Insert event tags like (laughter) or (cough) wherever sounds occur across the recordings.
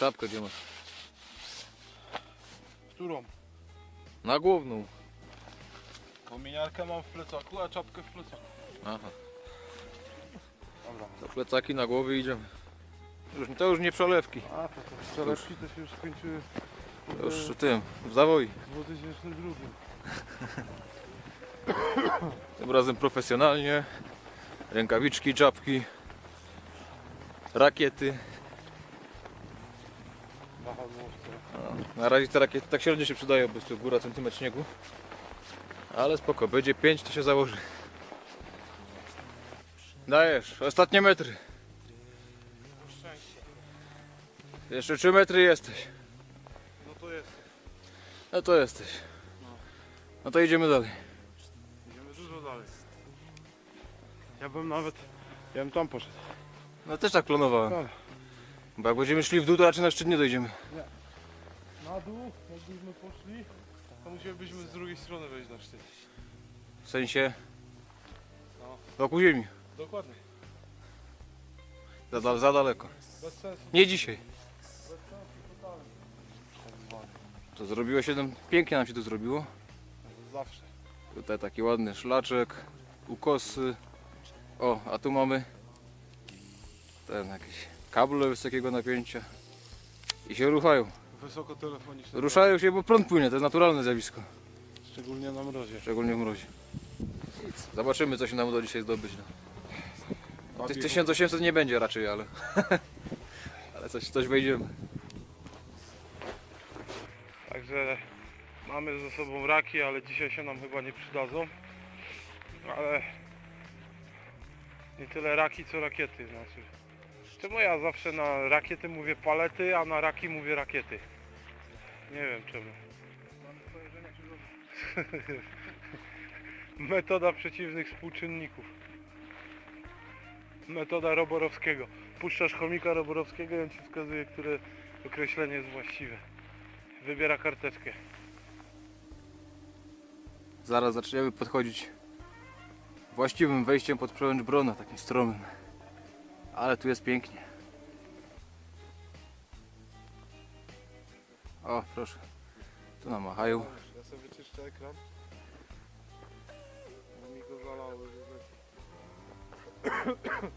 Czapkę gdzie masz? Którą? Na główną. Kominiarkę mam w plecaku, a czapkę w plecaku. Aha. Dobra. To plecaki na głowie idziemy. Już, to już nie przelewki. A, to te strzelecki to się już skończyły To już w tym, w zawoi. w 2002. (coughs) Tym razem profesjonalnie. Rękawiczki, czapki. Rakiety. No, na razie te rakiety tak średnio się przydają, bo jest tu góra centymetr śniegu. Ale spoko, będzie 5 to się założy. Dajesz, ostatnie metry. Jeszcze 3 metry jesteś. No to jest. No to jesteś. No to idziemy dalej. Idziemy dużo dalej. Ja bym nawet... Ja bym tam poszedł. No też tak planowałem. Bo jak będziemy szli w dół, to raczej na szczyt nie dojdziemy. na dół, jakbyśmy poszli, to musielibyśmy z drugiej strony wejść na szczyt. W sensie No. wokół ziemi. Dokładnie. Za, za daleko. Bez sensu. Nie dzisiaj. Bez sensu totalnie. Tak. To zrobiło się nam, pięknie nam się tu zrobiło. Zawsze. Tutaj taki ładny szlaczek, ukosy. O, a tu mamy ten jakieś kable wysokiego napięcia. I się ruszają. Wysokotelefoniczne. Ruszają się, bo prąd płynie, to jest naturalne zjawisko. Szczególnie na mrozie. Szczególnie w mrozie. Zobaczymy co się nam uda dzisiaj zdobyć. No. Tych 1800 nie będzie raczej, ale (laughs) ale coś, coś wejdziemy. Także mamy ze sobą raki, ale dzisiaj się nam chyba nie przydadzą. Ale nie tyle raki, co rakiety. Znaczy, czemu ja zawsze na rakiety mówię palety, a na raki mówię rakiety? Nie wiem czemu. (laughs) Metoda przeciwnych współczynników. Metoda Roborowskiego. Puszczasz chomika Roborowskiego i on ci wskazuje, które określenie jest właściwe. Wybiera karteczkę. Zaraz zaczniemy podchodzić właściwym wejściem pod przełęcz Brona, takim stromym. Ale tu jest pięknie. O, proszę. Tu nam machają. Ja sobie czyszczę ekran. Bo mi go zalały. (coughs)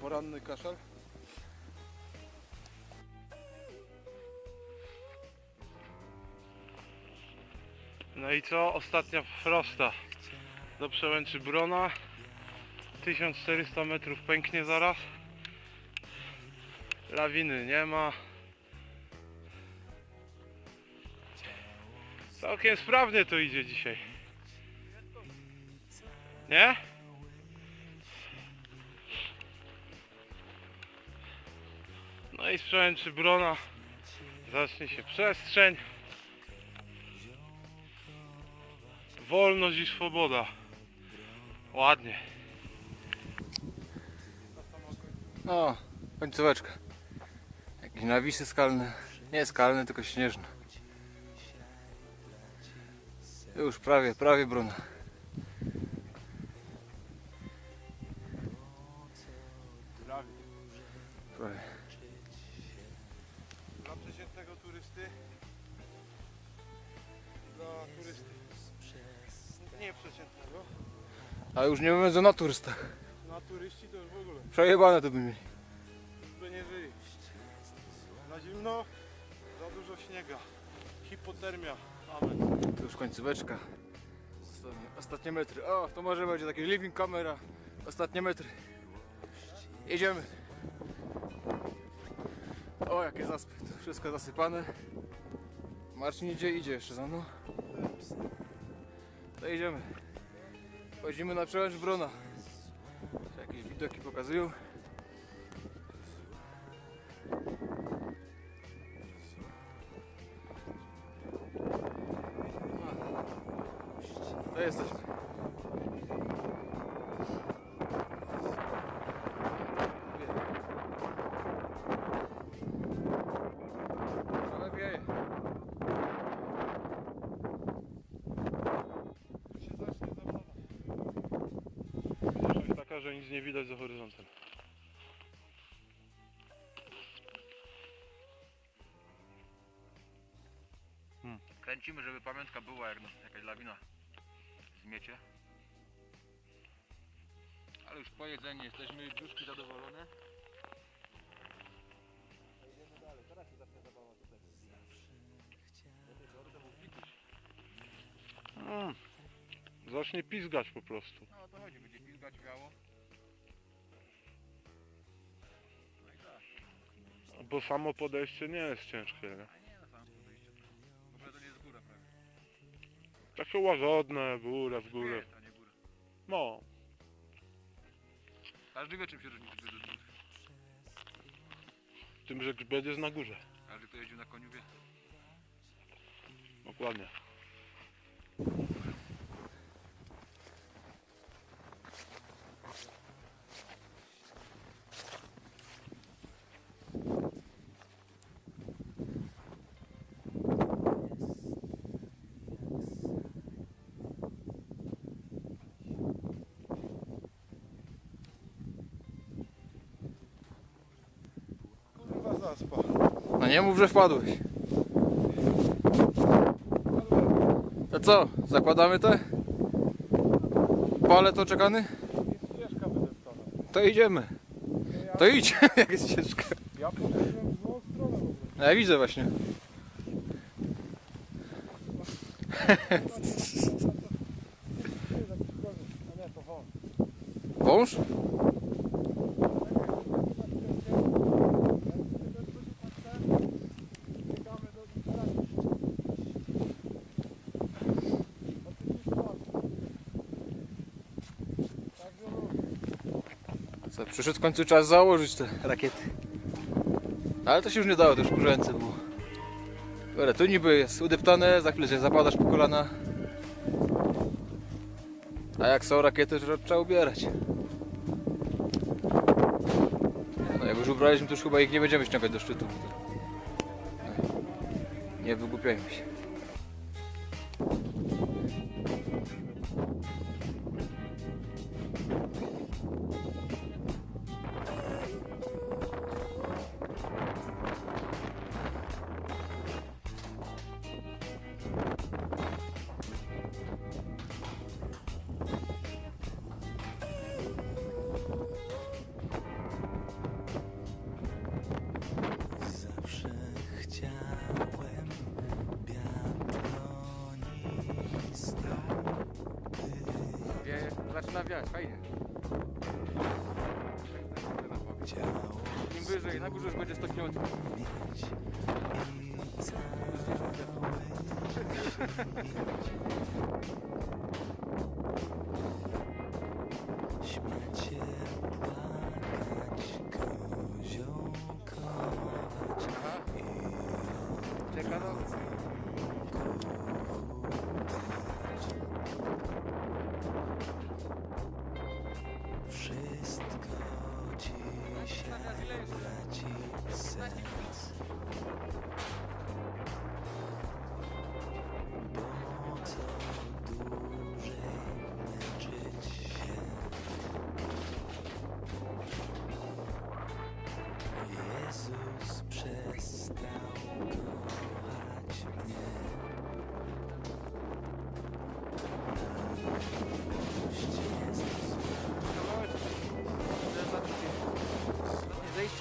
Poranny kaszel? No i co? Ostatnia frosta do przełęczy Brona. 1400 metrów pęknie zaraz. Lawiny nie ma. Całkiem sprawnie to idzie dzisiaj. Nie? No i z przełęczy Brona zacznie się przestrzeń. Wolność i swoboda. Ładnie. No, końcóweczka. Jakieś nawisy skalne. Nie skalne, tylko śnieżne. Już prawie, prawie Bruna. Już nie mówiąc o naturystach. Na turyści to już w ogóle. Przejebane to by mieli. By nie żyli. Na zimno. Za dużo śniega. Hipotermia. Amen. To już końcóweczka. Ostatnie, ostatnie metry. O, to może będzie taki living kamera. Ostatnie metry. Jedziemy. O, jakie zaspy. To wszystko zasypane. Marcin idzie, idzie jeszcze za mną. To idziemy. Chodzimy na przełęcz Brona. Jakieś widoki pokazują. że nic nie widać za horyzontem. Hmm. Kręcimy, żeby pamiątka była, jak no, jakaś lawina zmiecie. Ale już po jedzeniu jesteśmy brzuszki zadowolone. Idziemy dalej, teraz się zacznie zabawa tutaj. Mm. Zacznie pizgać po prostu. No to chodzi, będzie pizgać wiało. Bo samo podejście nie jest ciężkie. Nie? A nie, na samym podejściu. W ogóle to nie jest góra prawie. Takie łagodne, górę w górę. Nie góra. No, Każdy wie czym się różni grzbiet od góry. tym, że grzbiet jest na górze. Każdy kto jeździł na koniu wie. Dokładnie. Kurwa zaspa. No nie mów, że wpadłeś. To co, zakładamy te? Pale to czekany? Jest ścieżka wydeptana. To idziemy. To idź, (laughs) jak jest ścieżka. ja poszedłem w złą stronę w ogóle. No ja widzę właśnie. (laughs) Wąż? Biegamy do interacji. Także lubię. Co, przyszedł w końcu czas założyć te rakiety. Ale to się już nie dało, to już kurzęce było. Dobra, tu niby jest udeptane, za chwilę się zapadasz po kolana. A jak są rakiety, to trzeba ubierać. No jak już ubraliśmy, to już chyba ich nie będziemy ściągać do szczytu. Nie wygłupiajmy się. Wiać, fajnie. Im wyżej, na górze już będzie 100 km.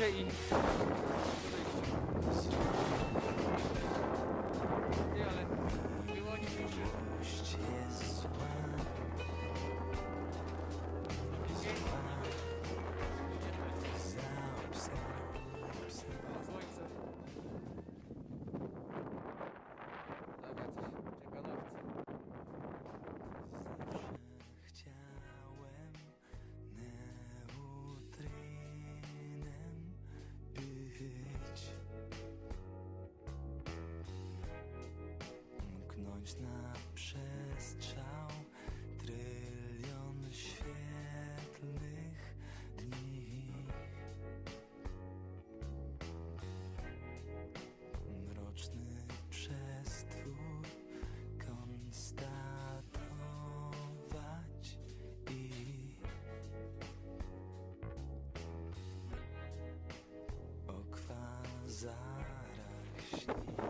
I...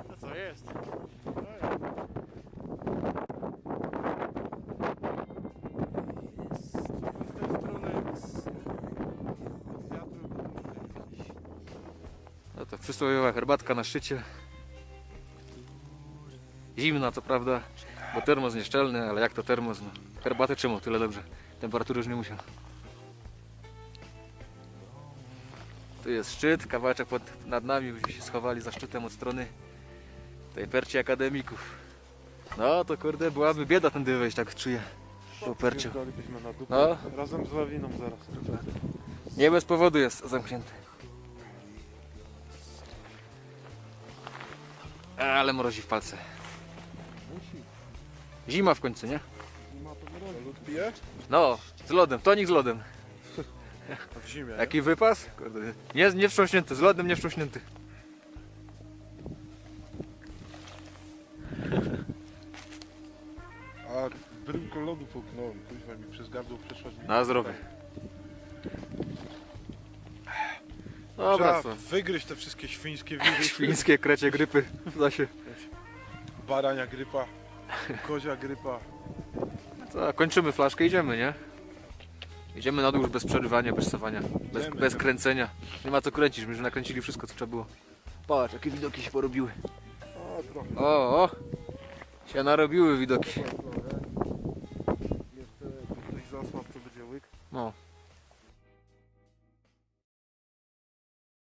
To co jest? No to przysłowiowa herbatka na szczycie. Zimna co prawda, bo termos nieszczelny, ale jak to termos? No. Herbaty czemu? Tyle dobrze. Temperatury już nie musiał. Tu jest szczyt, kawałeczek pod, nad nami, gdzie się schowali za szczytem od strony tej perci akademików. No to kurde, byłaby bieda tędy wejść, tak czuję. Po perciu. Dalibyśmy na dupę. No. Razem z lawiną zaraz. Nie bez powodu jest zamknięty. Ale mrozi w palce. Zima w końcu, nie? Lód pije? No, z lodem, tonik z lodem. W zimie. Jaki wypas? Kurde, nie, nie wstrząśnięty, z lodem nie wstrząśnięty. A bryłkę lodu połknąłem. Kuźwa mi przez gardło przeszła. Na zdrowie. Dobra, Trzeba co? wygryźć te wszystkie świńskie wirusy. (laughs) Świńskie krecie grypy da się. Barania grypa, kozia grypa. Co, kończymy flaszkę, idziemy, nie? Idziemy na dół już bez przerywania, bez bez, bez kręcenia. Nie ma co kręcić, my już nakręcili wszystko co trzeba było. Patrz, jakie widoki się porobiły. O, trochę. O, o! Się narobiły widoki.